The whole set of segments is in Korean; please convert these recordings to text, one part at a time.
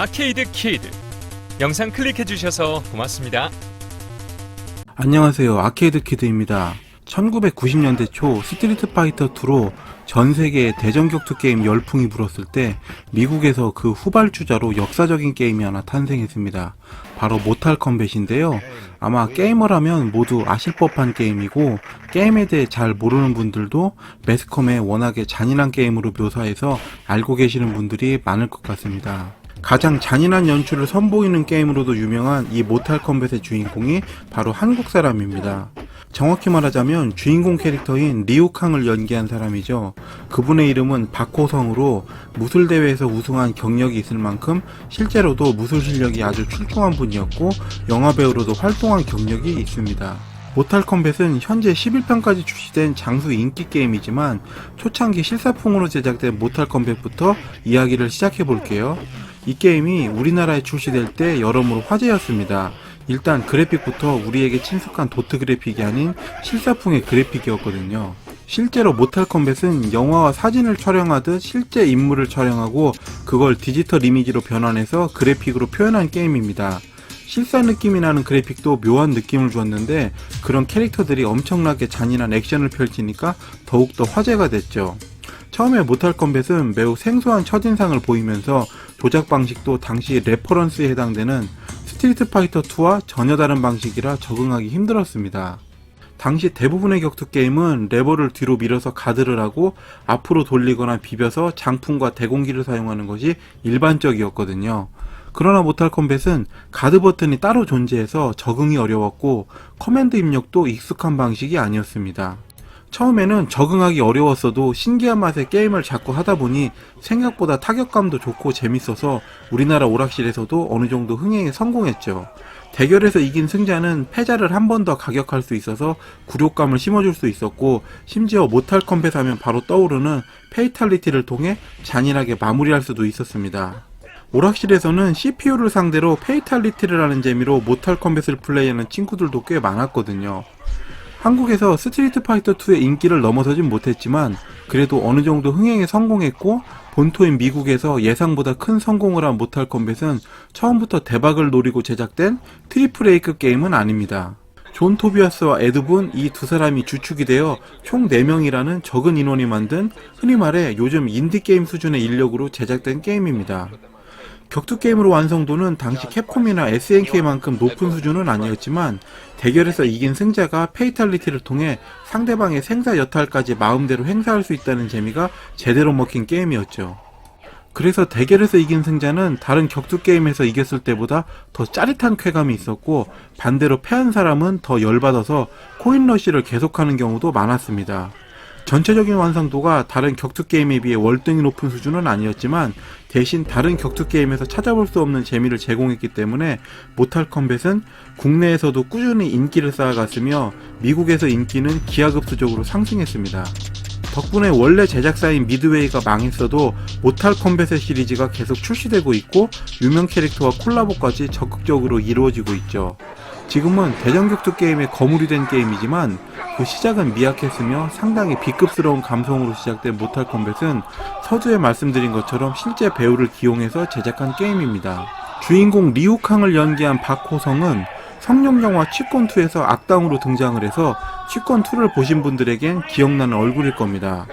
아케이드 키드 영상 클릭해 주셔서 고맙습니다. 안녕하세요. 아케이드 키드입니다. 1990년대 초 스트리트 파이터 2로 전 세계에 대전 격투 게임 열풍이 불었을 때 미국에서 그 후발주자로 역사적인 게임이 하나 탄생했습니다. 바로 모탈 컴뱃인데요. 아마 게이머라면 모두 아실 법한 게임이고 게임에 대해 잘 모르는 분들도 매스컴에 워낙에 잔인한 게임으로 묘사해서 알고 계시는 분들이 많을 것 같습니다. 가장 잔인한 연출을 선보이는 게임으로도 유명한 이 모탈 컴뱃의 주인공이 바로 한국 사람입니다. 정확히 말하자면 주인공 캐릭터인 리우캉을 연기한 사람이죠. 그분의 이름은 박호성으로 무술 대회에서 우승한 경력이 있을 만큼 실제로도 무술 실력이 아주 출중한 분이었고 영화 배우로도 활동한 경력이 있습니다. 모탈 컴뱃은 현재 11편까지 출시된 장수 인기 게임이지만 초창기 실사풍으로 제작된 모탈 컴뱃부터 이야기를 시작해 볼게요. 이 게임이 우리나라에 출시될 때 여러모로 화제였습니다. 일단 그래픽부터 우리에게 친숙한 도트 그래픽이 아닌 실사풍의 그래픽이었거든요. 실제로 모탈 컴뱃은 영화와 사진을 촬영하듯 실제 인물을 촬영하고 그걸 디지털 이미지로 변환해서 그래픽으로 표현한 게임입니다. 실사 느낌이 나는 그래픽도 묘한 느낌을 주었는데 그런 캐릭터들이 엄청나게 잔인한 액션을 펼치니까 더욱더 화제가 됐죠. 처음에 모탈 컴뱃은 매우 생소한 첫인상을 보이면서 조작 방식도 당시 레퍼런스에 해당되는 스트리트 파이터 2와 전혀 다른 방식이라 적응하기 힘들었습니다. 당시 대부분의 격투 게임은 레버를 뒤로 밀어서 가드를 하고 앞으로 돌리거나 비벼서 장풍과 대공기를 사용하는 것이 일반적이었거든요. 그러나 모탈 컴뱃은 가드 버튼이 따로 존재해서 적응이 어려웠고 커맨드 입력도 익숙한 방식이 아니었습니다. 처음에는 적응하기 어려웠어도 신기한 맛에 게임을 자꾸 하다 보니 생각보다 타격감도 좋고 재밌어서 우리나라 오락실에서도 어느 정도 흥행에 성공했죠. 대결에서 이긴 승자는 패자를 한 번 더 가격할 수 있어서 굴욕감을 심어줄 수 있었고 심지어 모탈 컴뱃 하면 바로 떠오르는 페이탈리티를 통해 잔인하게 마무리할 수도 있었습니다. 오락실에서는 CPU를 상대로 페이탈리티를 하는 재미로 모탈 컴뱃을 플레이하는 친구들도 꽤 많았거든요. 한국에서 스트리트 파이터 2의 인기를 넘어서진 못했지만 그래도 어느 정도 흥행에 성공했고 본토인 미국에서 예상보다 큰 성공을 한 모탈 컴뱃은 처음부터 대박을 노리고 제작된 트리플 A급 게임은 아닙니다. 존 토비아스와 에드분 이두 사람이 주축이 되어 총 4명이라는 적은 인원이 만든 흔히 말해 요즘 인디게임 수준의 인력으로 제작된 게임입니다. 격투 게임으로 완성도는 당시 캡콤이나 SNK만큼 높은 수준은 아니었지만 대결에서 이긴 승자가 페이탈리티를 통해 상대방의 생사 여탈까지 마음대로 행사할 수 있다는 재미가 제대로 먹힌 게임이었죠. 그래서 대결에서 이긴 승자는 다른 격투 게임에서 이겼을 때보다 더 짜릿한 쾌감이 있었고 반대로 패한 사람은 더 열받아서 코인 러쉬를 계속하는 경우도 많았습니다. 전체적인 완성도가 다른 격투 게임에 비해 월등히 높은 수준은 아니었지만 대신 다른 격투 게임에서 찾아볼 수 없는 재미를 제공했기 때문에 모탈 컴뱃은 국내에서도 꾸준히 인기를 쌓아갔으며 미국에서 인기는 기하급수적으로 상승했습니다. 덕분에 원래 제작사인 미드웨이가 망했어도 모탈 컴뱃의 시리즈가 계속 출시되고 있고 유명 캐릭터와 콜라보까지 적극적으로 이루어지고 있죠. 지금은 대전 격투 게임의 거물이 된 게임이지만 그 시작은 미약했으며 상당히 B급스러운 감성으로 시작된 모탈 컴뱃은 서두에 말씀드린 것처럼 실제 배우를 기용해서 제작한 게임입니다. 주인공 리우캉을 연기한 박호성은 성룡 영화 치권2에서 악당으로 등장을 해서 치권2를 보신 분들에겐 기억나는 얼굴일 겁니다.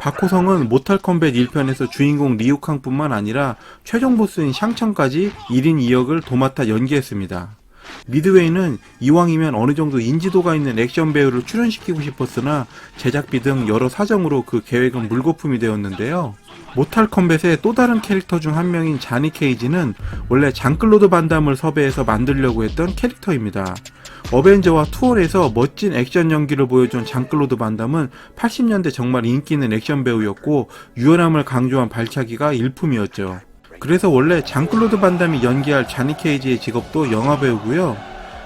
박호성은 모탈 컴뱃 1편에서 주인공 리우캉뿐만 아니라 최종 보스인 샹청까지 1인 2역을 도맡아 연기했습니다. 미드웨이는 이왕이면 어느 정도 인지도가 있는 액션 배우를 출연시키고 싶었으나 제작비 등 여러 사정으로 그 계획은 물거품이 되었는데요. 모탈 컴뱃의 또 다른 캐릭터 중 한 명인 자니 케이지는 원래 장클로드 반담을 섭외해서 만들려고 했던 캐릭터입니다. 어벤져와 투어에서 멋진 액션 연기를 보여준 장클로드 반담은 80년대 정말 인기 있는 액션 배우였고 유연함을 강조한 발차기가 일품이었죠. 그래서 원래 장클로드 반담이 연기할 자니 케이지의 직업도 영화 배우고요.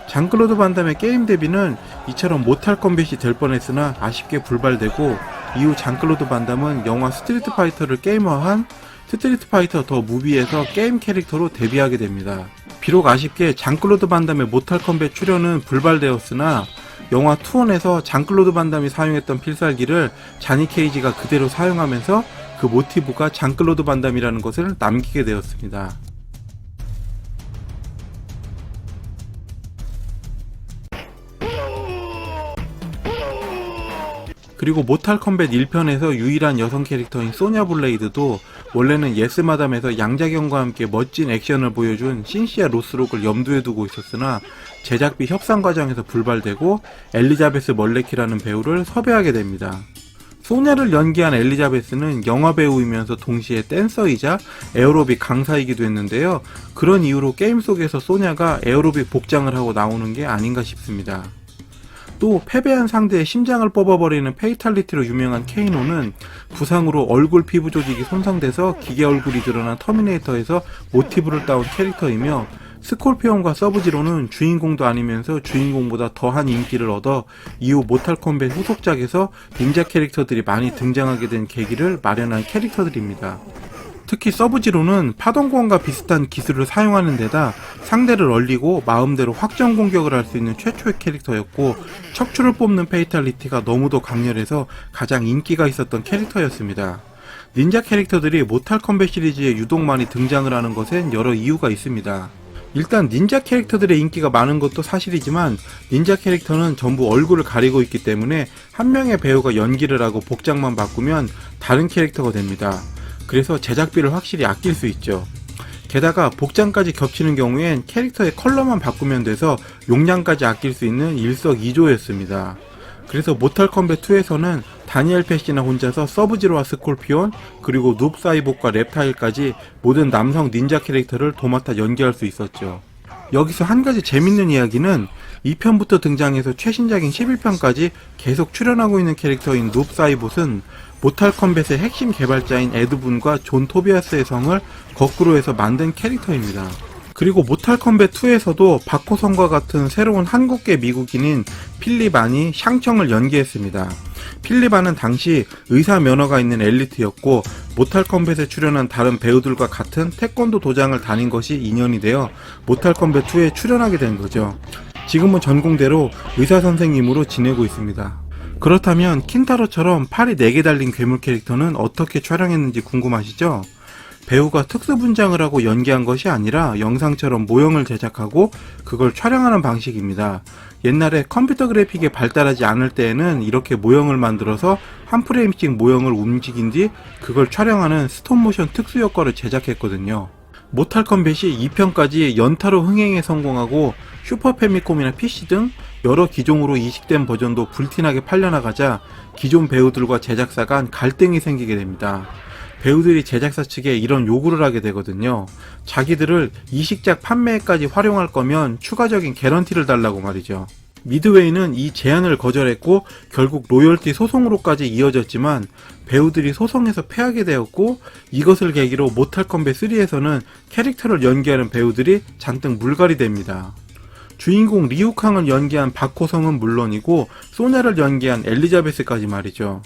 장클로드 반담의 게임 데뷔는 이처럼 모탈 컴뱃이 될 뻔했으나 아쉽게 불발되고 이후 장클로드 반담은 영화 스트리트 파이터를 게임화한 스트리트 파이터 더 무비에서 게임 캐릭터로 데뷔하게 됩니다. 비록 아쉽게 장클로드 반담의 모탈 컴뱃 출연은 불발되었으나 영화 투원에서 장클로드 반담이 사용했던 필살기를 자니 케이지가 그대로 사용하면서 그 모티브가 장클로드 반담이라는 것을 남기게 되었습니다. 그리고 모탈 컴뱃 1편에서 유일한 여성 캐릭터인 소냐 블레이드도 원래는 예스 마담에서 양자경과 함께 멋진 액션을 보여준 신시아 로스록을 염두에 두고 있었으나 제작비 협상 과정에서 불발되고 엘리자베스 멀레키라는 배우를 섭외하게 됩니다. 소냐를 연기한 엘리자베스는 영화 배우이면서 동시에 댄서이자 에어로빅 강사이기도 했는데요. 그런 이유로 게임 속에서 소냐가 에어로빅 복장을 하고 나오는 게 아닌가 싶습니다. 또 패배한 상대의 심장을 뽑아버리는 페이탈리티로 유명한 케이노는 부상으로 얼굴 피부 조직이 손상돼서 기계 얼굴이 드러난 터미네이터에서 모티브를 따온 캐릭터이며 스콜피온과 서브지로는 주인공도 아니면서 주인공보다 더한 인기를 얻어 이후 모탈 컴뱃 후속작에서 닌자 캐릭터들이 많이 등장하게 된 계기를 마련한 캐릭터들입니다. 특히 서브지로는 파동공과 비슷한 기술을 사용하는 데다 상대를 얼리고 마음대로 확정 공격을 할 수 있는 최초의 캐릭터였고 척추를 뽑는 페이탈리티가 너무도 강렬해서 가장 인기가 있었던 캐릭터였습니다. 닌자 캐릭터들이 모탈 컴뱃 시리즈에 유독 많이 등장을 하는 것엔 여러 이유가 있습니다. 일단 닌자 캐릭터들의 인기가 많은 것도 사실이지만 닌자 캐릭터는 전부 얼굴을 가리고 있기 때문에 한 명의 배우가 연기를 하고 복장만 바꾸면 다른 캐릭터가 됩니다. 그래서 제작비를 확실히 아낄 수 있죠. 게다가 복장까지 겹치는 경우엔 캐릭터의 컬러만 바꾸면 돼서 용량까지 아낄 수 있는 일석이조였습니다. 그래서 모탈 컴뱃 2에서는 다니엘 패시나 혼자서 서브지로와 스콜피온 그리고 눕 사이복과 rep타일까지 모든 남성 닌자 캐릭터를 도맡아 연기할 수 있었죠. 여기서 한 가지 재밌는 이야기는 2편부터 등장해서 최신작인 11편까지 계속 출연하고 있는 캐릭터인 눕 사이봇은 모탈 컴뱃의 핵심 개발자인 에드분과 존 토비아스의 성을 거꾸로 해서 만든 캐릭터입니다. 그리고 모탈 컴뱃 2에서도 바코성과 같은 새로운 한국계 미국인인 필리반이 샹청을 연기했습니다. 필리반은 당시 의사 면허가 있는 엘리트였고 모탈 컴뱃에 출연한 다른 배우들과 같은 태권도 도장을 다닌 것이 인연이 되어 모탈 컴뱃 2에 출연하게 된 거죠. 지금은 전공대로 의사 선생님으로 지내고 있습니다. 그렇다면 킨타로처럼 팔이 4개 달린 괴물 캐릭터는 어떻게 촬영했는지 궁금하시죠? 배우가 특수 분장을 하고 연기한 것이 아니라 영상처럼 모형을 제작하고 그걸 촬영하는 방식입니다. 옛날에 컴퓨터 그래픽이 발달하지 않을 때에는 이렇게 모형을 만들어서 한 프레임씩 모형을 움직인 뒤 그걸 촬영하는 스톱모션 특수 효과를 제작했거든요. 모탈 컴뱃이 2편까지 연타로 흥행에 성공하고 슈퍼 패미콤이나 PC 등 여러 기종으로 이식된 버전도 불티나게 팔려나가자 기존 배우들과 제작사 간 갈등이 생기게 됩니다. 배우들이 제작사 측에 이런 요구를 하게 되거든요. 자기들을 이식작 판매에까지 활용할 거면 추가적인 개런티를 달라고 말이죠. 미드웨이는 이 제안을 거절했고 결국 로열티 소송으로까지 이어졌지만 배우들이 소송에서 패하게 되었고 이것을 계기로 모탈 컴뱃 3에서는 캐릭터를 연기하는 배우들이 잔뜩 물갈이 됩니다. 주인공 리우캉을 연기한 박호성은 물론이고 소냐를 연기한 엘리자베스까지 말이죠.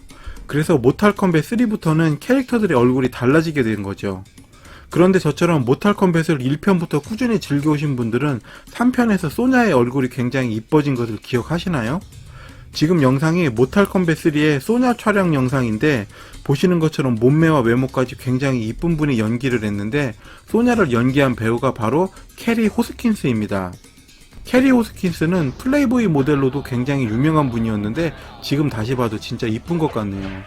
그래서 모탈 컴뱃 3부터는 캐릭터들의 얼굴이 달라지게 된 거죠. 그런데 저처럼 모탈 컴뱃을 1편부터 꾸준히 즐겨오신 분들은 3편에서 소냐의 얼굴이 굉장히 이뻐진 것을 기억하시나요? 지금 영상이 모탈 컴뱃 3의 소냐 촬영 영상인데 보시는 것처럼 몸매와 외모까지 굉장히 이쁜 분이 연기를 했는데 소냐를 연기한 배우가 바로 캐리 호스킨스입니다. 캐리 호스킨스는 플레이보이 모델로도 굉장히 유명한 분이었는데 지금 다시 봐도 진짜 이쁜 것 같네요.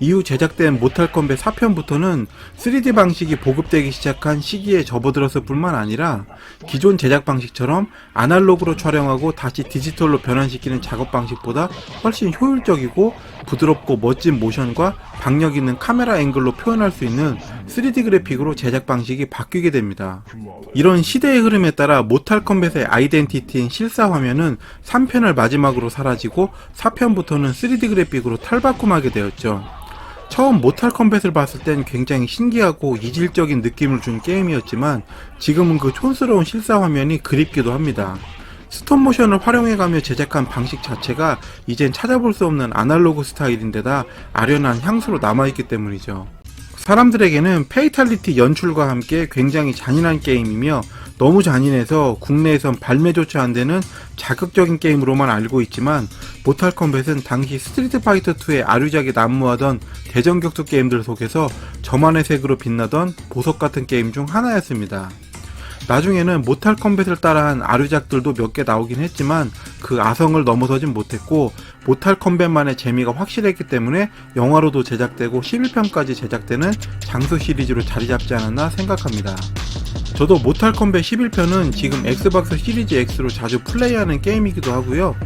이후 제작된 모탈 컴뱃 4편부터는 3D 방식이 보급되기 시작한 시기에 접어들었을 뿐만 아니라 기존 제작 방식처럼 아날로그로 촬영하고 다시 디지털로 변환시키는 작업 방식보다 훨씬 효율적이고 부드럽고 멋진 모션과 박력 있는 카메라 앵글로 표현할 수 있는 3D 그래픽으로 제작 방식이 바뀌게 됩니다. 이런 시대의 흐름에 따라 모탈 컴뱃의 아이덴티티인 실사 화면은 3편을 마지막으로 사라지고 4편부터는 3D 그래픽으로 탈바꿈하게 되었죠. 처음 모탈 컴뱃을 봤을 땐 굉장히 신기하고 이질적인 느낌을 준 게임이었지만 지금은 그 촌스러운 실사 화면이 그립기도 합니다. 스톱모션을 활용해가며 제작한 방식 자체가 이젠 찾아볼 수 없는 아날로그 스타일인데다 아련한 향수로 남아있기 때문이죠. 사람들에게는 페이탈리티 연출과 함께 굉장히 잔인한 게임이며 너무 잔인해서 국내에선 발매조차 안 되는 자극적인 게임으로만 알고 있지만 모탈 컴뱃은 당시 스트리트 파이터 2의 아류작이 난무하던 대전 격투 게임들 속에서 저만의 색으로 빛나던 보석 같은 게임 중 하나였습니다. 나중에는 모탈 컴뱃을 따라한 아류작들도 몇 개 나오긴 했지만 그 아성을 넘어서진 못했고 모탈 컴뱃만의 재미가 확실했기 때문에 영화로도 제작되고 11편까지 제작되는 장수 시리즈로 자리 잡지 않았나 생각합니다. 저도 모탈 컴뱃 11편은 지금 엑스박스 시리즈 X로 자주 플레이하는 게임이기도 하고요.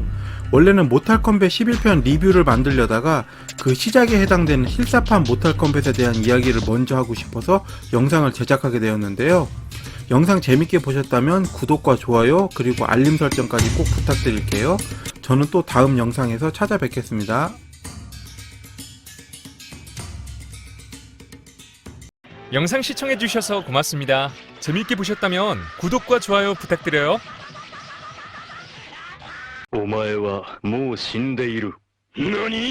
원래는 모탈 컴뱃 11편 리뷰를 만들려다가 그 시작에 해당되는 실사판 모탈 컴뱃에 대한 이야기를 먼저 하고 싶어서 영상을 제작하게 되었는데요. 영상 재밌게 보셨다면 구독과 좋아요 그리고 알림 설정까지 꼭 부탁드릴게요. 저는 또 다음 영상에서 찾아뵙겠습니다. 영상 시청해주셔서 고맙습니다. 재밌게 보셨다면 구독과 좋아요 부탁드려요. お前はもう死んでいる。何